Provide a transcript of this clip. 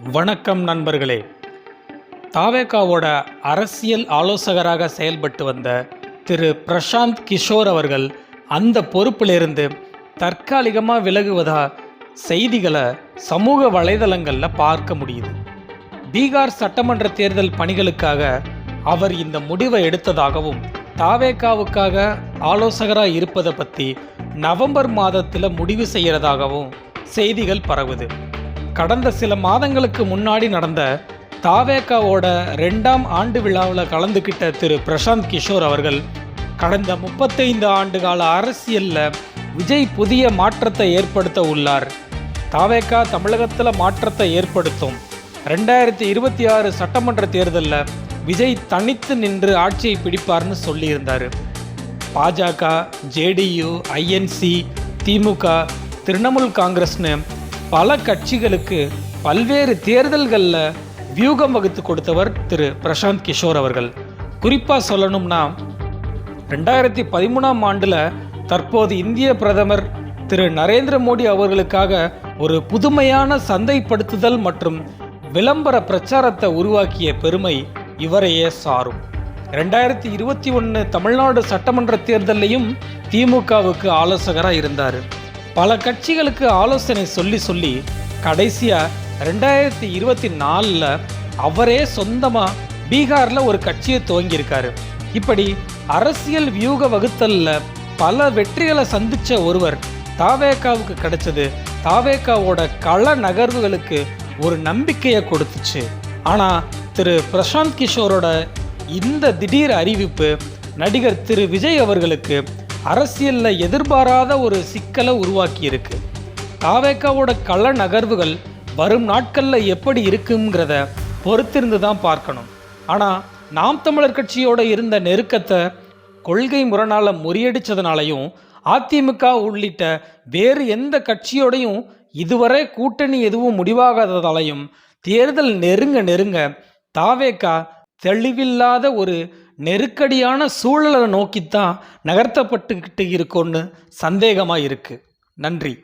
வணக்கம் நண்பர்களே. தாவேகாவோட அரசியல் ஆலோசகராக செயல்பட்டு வந்த திரு பிரசாந்த் கிஷோர் அவர்கள் அந்த பொறுப்பிலிருந்து தற்காலிகமாக விலகுவதா செய்திகளை சமூக வலைதளங்களில் பார்க்க முடியுது. பீகார் சட்டமன்ற தேர்தல் பணிகளுக்காக அவர் இந்த முடிவை எடுத்ததாகவும் தாவேகாவுக்காக ஆலோசகராக இருப்பதை பற்றி நவம்பர் மாதத்தில் முடிவு செய்கிறதாகவும் செய்திகள் பரவுது. கடந்த சில மாதங்களுக்கு முன்னாடி நடந்த தாவேக்காவோட ரெண்டாம் ஆண்டு விழாவில் கலந்துக்கிட்ட திரு பிரசாந்த் கிஷோர் அவர்கள் கடந்த முப்பத்தைந்து ஆண்டு கால அரசியலில் விஜய் புதிய மாற்றத்தை ஏற்படுத்த உள்ளார். தாவேக்கா தமிழகத்தில் மாற்றத்தை ஏற்படுத்தும். ரெண்டாயிரத்தி இருபத்தி ஆறு சட்டமன்ற தேர்தலில் விஜய் தனித்து நின்று ஆட்சியை பிடிப்பார்னு சொல்லியிருந்தார். பாஜக ஜேடியு ஐஎன்சி திமுக திரிணாமுல் காங்கிரஸ்னு பல கட்சிகளுக்கு பல்வேறு தேர்தல்களில் வியூகம் வகுத்து கொடுத்தவர் திரு பிரசாந்த் கிஷோர் அவர்கள். குறிப்பாக சொல்லணும்னா ரெண்டாயிரத்தி பதிமூணாம் ஆண்டில் தற்போது இந்திய பிரதமர் திரு நரேந்திர மோடி அவர்களுக்காக ஒரு புதுமையான சந்தைப்படுத்துதல் மற்றும் விளம்பர பிரச்சாரத்தை உருவாக்கிய பெருமை இவரையே சாரும். ரெண்டாயிரத்தி இருபத்தி ஒன்று தமிழ்நாடு சட்டமன்ற தேர்தலையும் திமுகவுக்கு ஆலோசகராக இருந்தார். பல கட்சிகளுக்கு ஆலோசனை சொல்லி சொல்லி கடைசியாக ரெண்டாயிரத்தி இருபத்தி நாலில் அவரே சொந்தமாக பீகாரில் ஒரு கட்சியை துவங்கியிருக்காரு. இப்படி அரசியல் வியூக வகுத்தலில் பல வெற்றிகளை சந்தித்த ஒருவர் தாவேகாவுக்கு கிடைச்சது. தாவேகாவோட கள நகர்வுகளுக்கு ஒரு நம்பிக்கையை கொடுத்துச்சு. ஆனால் திரு பிரசாந்த் கிஷோரோட இந்த திடீர் அறிவிப்பு நடிகர் திரு விஜய் அவர்களுக்கு அரசியலில் எதிர்பாராத ஒரு சிக்கலை உருவாக்கியிருக்கு. தாவேக்காவோட கள நகர்வுகள் வரும் நாட்களில் எப்படி இருக்குங்கிறத பொறுத்திருந்து தான் பார்க்கணும். ஆனால் நாம் தமிழர் கட்சியோட இருந்த நெருக்கத்தை கொள்கை முரணால் முறியடித்ததுனாலையும் அதிமுக உள்ளிட்ட வேறு எந்த கட்சியோடையும் இதுவரை கூட்டணி எதுவும் முடிவாகாததாலையும் தேர்தல் நெருங்க நெருங்க தாவேக்கா தெளிவில்லாத ஒரு நெருக்கடியான சூழலை நோக்கித்தான் நகர்த்தப்பட்டுக்கிட்டு இருக்கோன்னு சந்தேகமாக இருக்குது நன்றி.